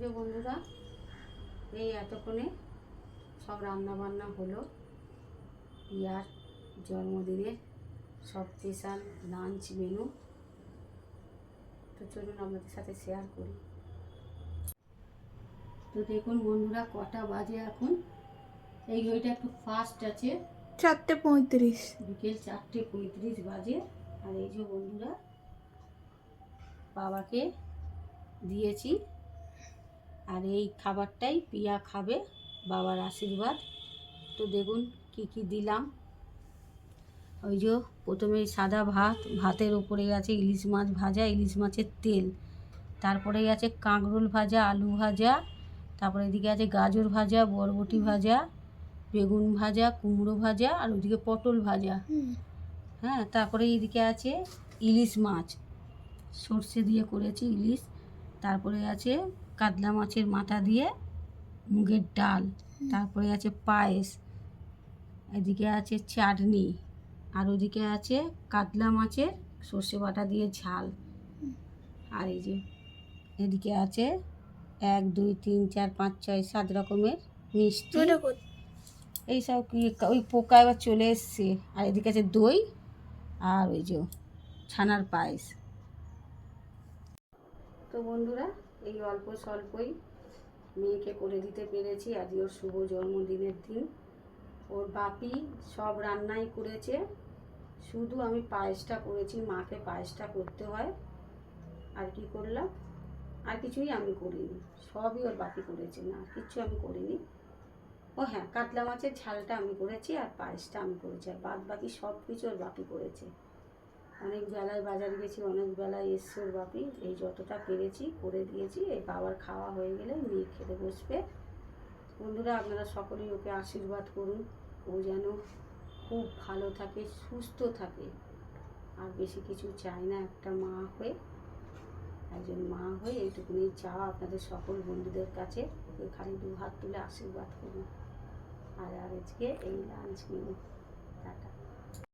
যে বন্ধুরা এই এতক্ষণে সব রান্না বান্না হলো। ইয়ার জন্মদিনের সব স্পেশাল লাঞ্চ মেনু। তো চলুন আপনাদের সাথে শেয়ার করি। তো দেখুন বন্ধুরা কটা বাজে এখন। এই ঘড়িটা একটু ফাস্ট আছে। চারটে পঁয়ত্রিশ। বিকেল চারটে পঁয়ত্রিশ বাজে। আর এই যে বন্ধুরা বাবাকে দিয়েছি। আর এই খাবারটাই পিয়া খাবে বাবার আশীর্বাদ। তো দেখুন কি কি দিলাম। ওই যে প্রথমে সাদা ভাত ভাতের উপরে আছে ইলিশ মাছ ভাজা ইলিশ মাছের তেল। তারপরে আছে কাঁকরোল ভাজা আলু ভাজা তারপরে এদিকে আছে গাজর ভাজা বরবটি ভাজা বেগুন ভাজা কুমড়ো ভাজা আর ওইদিকে পটল ভাজা। হ্যাঁ তারপরে এইদিকে আছে ইলিশ মাছ। সর্ষে দিয়ে করেছি ইলিশ। তারপরে আছে কাতলা মাছের মাথা দিয়ে মুগের ডাল তারপরে আছে পায়েস এদিকে আছে চাটনি আর ওদিকে আছে কাতলা মাছের সর্ষে বাটা দিয়ে ঝাল। আর এই যে এদিকে আছে এক দুই তিন চার পাঁচ ছয় সাত রকমের মিষ্টি। এইসব ওই পোকা এবার চলে এসছে। আর এদিকে আছে দই আর ওই যে ছানার পায়েস। তো বন্ধুরা এই অল্প স্বল্পই মেয়েকে করে দিতে পেরেছি। আজ ওর শুভ জন্মদিনের দিন। ওর বাপি সব রান্নাই করেছে। শুধু আমি পায়েসটা করেছি, মাকে পায়েসটা করতে হয়। আর কি করলাম? আর কিছুই আমি করিনি। সবই ওর বাপি করেছে, না, কিচ্ছু আমি করিনি। ও হ্যাঁ কাতলা মাছের ঝালটা আমি করেছি আর পায়েসটা আমি করেছি। আর বাদ বাকি সব কিছু ওর বাপি করেছে। অনেক বেলায় বাজারে গেছি, অনেক বেলায় এসছে ওর বাপি। এই যতটা পেরেছি করে দিয়েছি, এই বাবার খাওয়া হয়ে গেলে মেয়ে খেতে বসবে। বন্ধুরা, আপনারা সকলেই ওকে আশীর্বাদ করুন। ও যেন খুব ভালো থাকে, সুস্থ থাকে। আর বেশি কিছু চাই না একটা মা হয়ে। একজন মা হয়ে এইটুকুনি চাওয়া আপনাদের সকল বন্ধুদের কাছে। ওকে খালি দু হাত তুলে আশীর্বাদ করুন। আর আজকে এই লাঞ্চ মেনু।